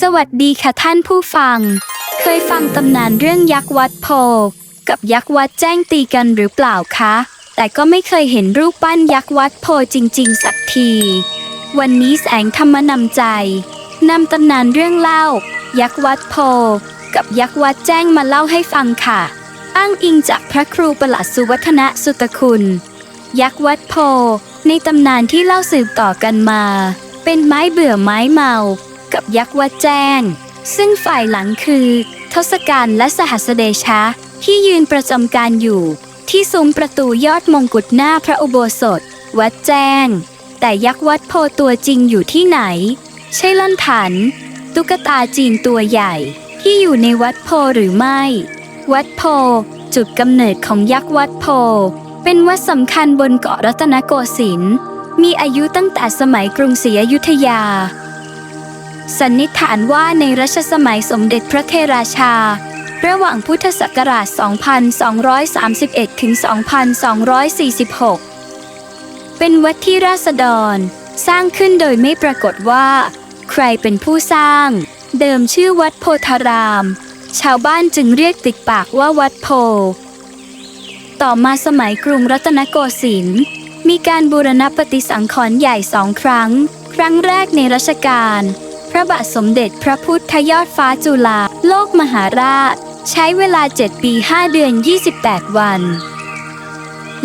สวัสดีค่ะท่านผู้ฟัง เคยฟังตำนานเรื่องยักษ์วัดโพ กับยักษ์วัดแจ้งตีกันหรือเปล่าคะ แต่ก็ไม่เคยเห็นรูปปั้นยักษ์วัดโพจริง ๆ สักที วันนี้แสงธรรมนำใจนำตำนานเรื่องเล่า ยักษ์วัดโพ กับยักษ์วัดแจ้งมาเล่าให้ฟังค่ะ อ้างอิงจากพระครูประหลัดสุวัฒนะสุตคุณ ยักษ์วัดโพ ในตำนานที่เล่าสืบต่อกันมา เป็นไม้เบื่อไม้เมา กับยักษ์วัดแจ้ง ซึ่งฝ่ายหลังคือ ทศกัณฐ์และสหัสเดชะ ที่ยืนประจำการอยู่ ที่ซุ้มประตูยอดมงกุฎหน้าพระอุโบสถ วัดแจ้ง แต่ยักษ์วัดโพตัวจริงอยู่ที่ไหน ใช่ล่อนถัน ตุ๊กตาจีนตัวใหญ่ที่อยู่ในวัดโพหรือไม่ วัดโพ จุดกำเนิดของยักษ์วัดโพ เป็นวัดสำคัญบนเกาะรัตนโกสินทร์มีอายุตั้งแต่สมัยกรุงศรีอยุธยา สันนิษฐานว่าในรัชสมัยสมเด็จพระเทราชา ระหว่างพุทธศักราช 2231 ถึง 2246 เป็นวัดที่ราษฎรสร้างขึ้นโดยไม่ปรากฏว่า ใครเป็นผู้สร้าง เดิมชื่อวัดโพธาราม ชาวบ้านจึงเรียกติดปากว่าวัดโพ ต่อมาสมัยกรุงรัตนโกสินทร์มีการบูรณปฏิสังขรณ์ใหญ่สองครั้ง ครั้งแรกในรัชกาลพระบาทสมเด็จพระพุทธยอดฟ้าจุฬาโลกมหาราช ใช้เวลา 7 ปี 5 เดือน 28 วัน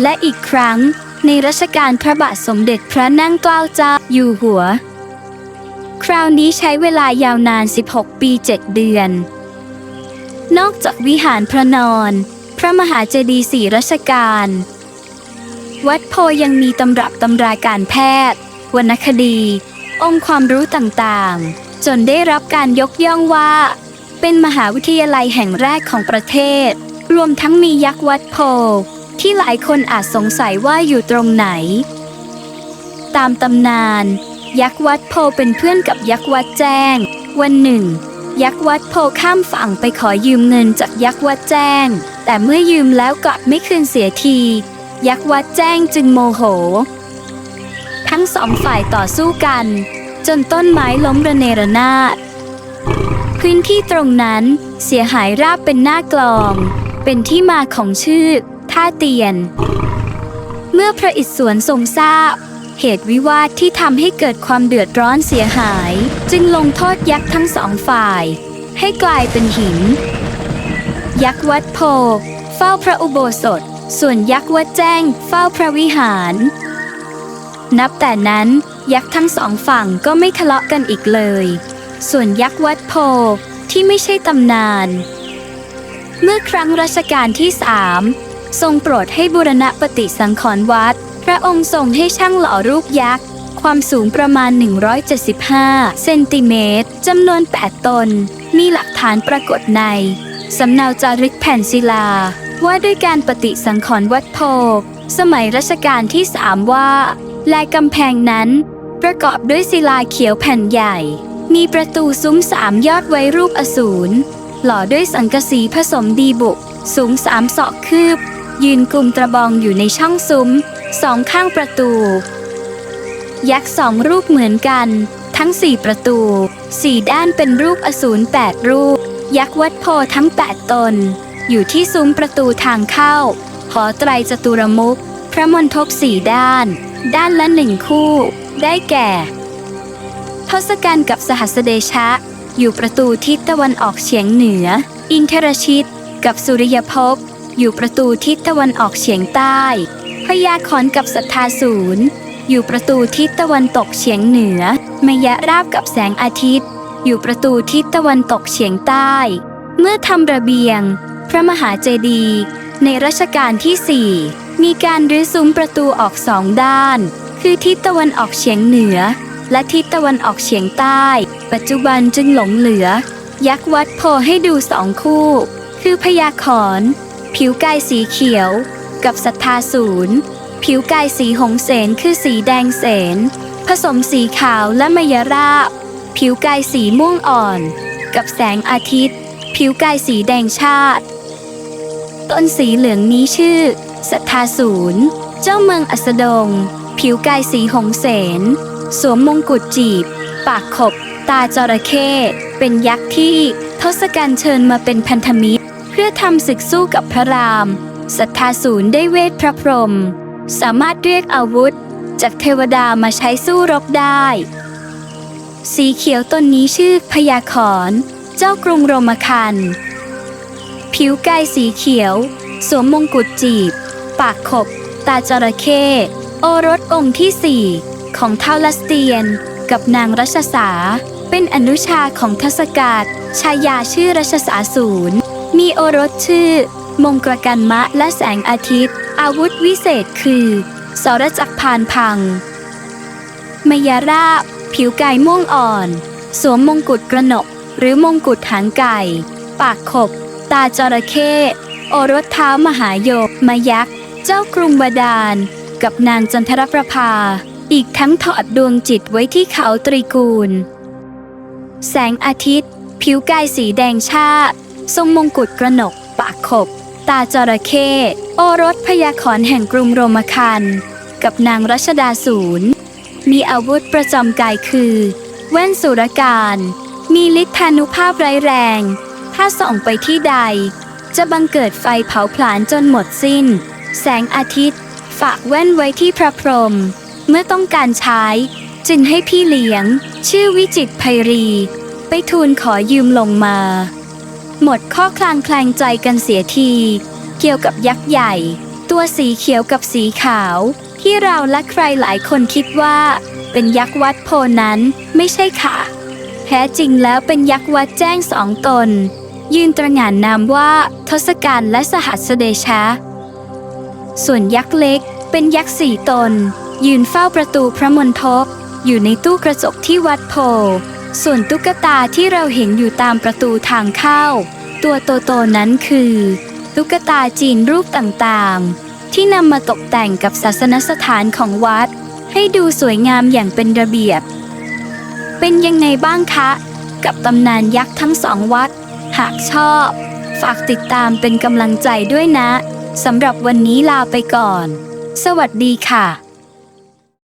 และอีกครั้งในรัชกาลพระบาทสมเด็จพระนั่งเกล้าเจ้าอยู่หัว คราวนี้ใช้เวลายาวนาน 16 ปี 7 เดือน นอกจากวิหารพระนอน พระมหาเจดีย์สี่รัชกาล วัดโพยังมีตำรับตำราการแพทย์ วรรณคดี องค์ความรู้ต่างๆ จนได้รับการยกย่องว่า เป็นมหาวิทยาลัยแห่งแรกของประเทศ รวมทั้งมียักษ์วัดโพ ที่หลายคนอาจสงสัยว่าอยู่ตรงไหน ตามตำนาน ยักษ์วัดโพเป็นเพื่อนกับยักษ์วัดแจ้ง วันหนึ่ง ยักษ์วัดโพข้ามฝั่งไปขอยืมเงินจากยักษ์วัดแจ้ง แต่เมื่อยืมแล้วกลับไม่คืนเสียที ยักษ์วัดแจ้งจึงโมโห ทั้งสองฝ่ายต่อสู้กัน จนต้นไม้ล้มระเนระนาด พื้นที่ตรงนั้นเสียหายราบเป็นหน้ากลอง เป็นที่มาของชื่อท่าเตียน เมื่อพระอิศวรทรงทราบ เหตุวิวาทที่ทำให้เกิดความเดือดร้อนเสียหาย จึงลงโทษยักษ์ทั้งสองฝ่าย ให้กลายเป็นหิน ยักษ์วัดโพ เฝ้าพระอุโบสถ ส่วนยักษ์วัดแจ้ง เฝ้าพระวิหาร นับแต่นั้น ยักษ์ทั้งสองฝั่งก็ไม่ทะเลาะกันอีกเลย ส่วนยักษ์วัดโพที่ไม่ใช่ตำนาน เมื่อครั้งรัชกาลที่สามทรงโปรดให้บูรณะปฏิสังขรณ์วัด ระองค์ทรงให้ช่างหล่อรูปยักษ์ ความสูงประมาณ 175 เซนติเมตรจำนวน 8 ตน มีหลักฐานปรากฏใน สำเนาจารึกแผ่นศิลา ว่าด้วยการปฏิสังขรณ์วัดโพ สมัยรัชกาลที่สามว่าและกำแพงนั้น ประกอบด้วยศิลาเขียวแผ่นใหญ่ มีประตูซุ้มสามยอดไว้รูปอสูร หล่อด้วยสังกะสีผสมดีบุก สูงสามศอกคืบ ยืนกลุ่มตระบองอยู่ในช่องซุ้ม สองข้างประตู ยักษ์สองรูปเหมือนกัน ทั้งสี่ประตูสี่ด้านเป็นรูปอสูรแปดรูป ยักษ์วัดโพทั้งแปดตน อยู่ที่ซุ้มประตูทางเข้า หอไตรจตุรมุขพระมณฑปสี่ด้าน ด้านละหนึ่งคู่ ได้แก่ทศกัณฐ์กับสหัสเดชะ อยู่ประตูทิศตะวันออกเฉียงเหนือ อินทรชิต กับสุริยภพอยู่ประตูทิศตะวันออกเฉียงใต้ พยาคอนกับสัทธาศูนย์ อยู่ประตูทิศตะวันตกเฉียงเหนือมยะราบกับแสงอาทิตย์ อยู่ประตูทิศตะวันตกเฉียงใต้ เมื่อทำระเบียง พระมหาเจดีย์ในรัชกาลที่สี่มีการรื้อซุ้มประตูออกสองด้าน คือทิศตะวันออกเฉียงเหนือ และทิศตะวันออกเฉียงใต้ ปัจจุบันจึงหลงเหลือ ยักษ์วัดโพให้ดูสองคู่ คือพยาขอน ผิวกายสีเขียว กับสัทธาศูนย์ ผิวกายสีหงเสนคือสีแดงเสน ผสมสีขาวและมยราบ ผิวกายสีม่วงอ่อน กับแสงอาทิตย์ ผิวกายสีแดงชาติ ต้นสีเหลืองนี้ชื่อสัทธาศูนย์ เจ้าเมืองอัสดง ผิวกายสีหงเสน สวมมงกุฎจีบ ปากขบ ตาจระเข้เป็นยักษ์ที่ทศกัณฐ์เชิญมาเป็นพันธมิตร เพื่อทำศึกสู้กับพระราม ศรัทธาศูนย์ได้เวทพระพรหมสามารถเรียกอาวุธ จากเทวดามาใช้สู้รบได้ สีเขียวต้นนี้ชื่อพยาขอนเจ้ากรุงโรมคัน ผิวกายสีเขียว สวมมงกุฎจีบ ปากขบ ตาจระเข้โอรสองค์ที่สี่ของเท้าลัสเตียน กับนางรัชสา เป็นอนุชาของทศกัณฐ์ชายาชื่อรัชสาศูนย์มีโอรสชื่อ มงกรกันมะและแสงอาทิตย์ อาวุธวิเศษคือสรจักพานพัง มยาราบ ผิวกายม่วงอ่อน สวมมงกุฎกระหนก หรือมงกุฎหางไก่ ปากขบ ตาจระเข้โอรสเท้ามหาโยกมายักษ์ เจ้ากรุงบาดาล กับนางจันทรประภา อีกทั้งถอดดวงจิตไว้ที่เขาตรีกูล แสงอาทิตย์ ผิวกายสีแดงชาติ ทรงมงกุฎกระหนก ปากขบ ตาจระเข้โอรสพยาขอนแห่งกรุงโรมคัน กับนางรัชดาศูนย์มีอาวุธประจำกายคือ แว่นสุรการ มีฤทธานุภาพร้ายแรง ถ้าส่องไปที่ใด จะบังเกิดไฟเผาผลาญจนหมดสิ้น แสงอาทิตย์ ฝากแว่นไว้ที่พระพรหมเมื่อต้องการใช้ จึงให้พี่เลี้ยง ชื่อวิจิตรไพรี ไปทูลขอยืมลงมา หมดข้อคลางแคลงใจกันเสียที เกี่ยวกับยักษ์ใหญ่ ตัวสีเขียวกับสีขาว ที่เราและใครหลายคนคิดว่า เป็นยักษ์วัดโพนั้นไม่ใช่ค่ะ แท้จริงแล้วเป็นยักษ์วัดแจ้งสองตน ยืนตระหง่านนามว่าทศกัณฐ์และสหัสเดชะ ส่วนยักษ์เล็กเป็นยักษ์สี่ตน ยืนเฝ้าประตูพระมณฑปอยู่ในตู้กระจกที่วัดโพ ส่วนตุ๊กตาที่เราเห็นอยู่ตามประตูทางเข้า ตัวโตๆนั้นคือ ตุ๊กตาจีนรูปต่างๆ ที่นำมาตกแต่งกับศาสนสถานของวัด ให้ดูสวยงามอย่างเป็นระเบียบ เป็นยังไงบ้างคะ กับตำนานยักษ์ทั้งสองวัด หากชอบ ฝากติดตามเป็นกำลังใจด้วยนะสำหรับวันนี้ลาไปก่อน สวัสดีค่ะ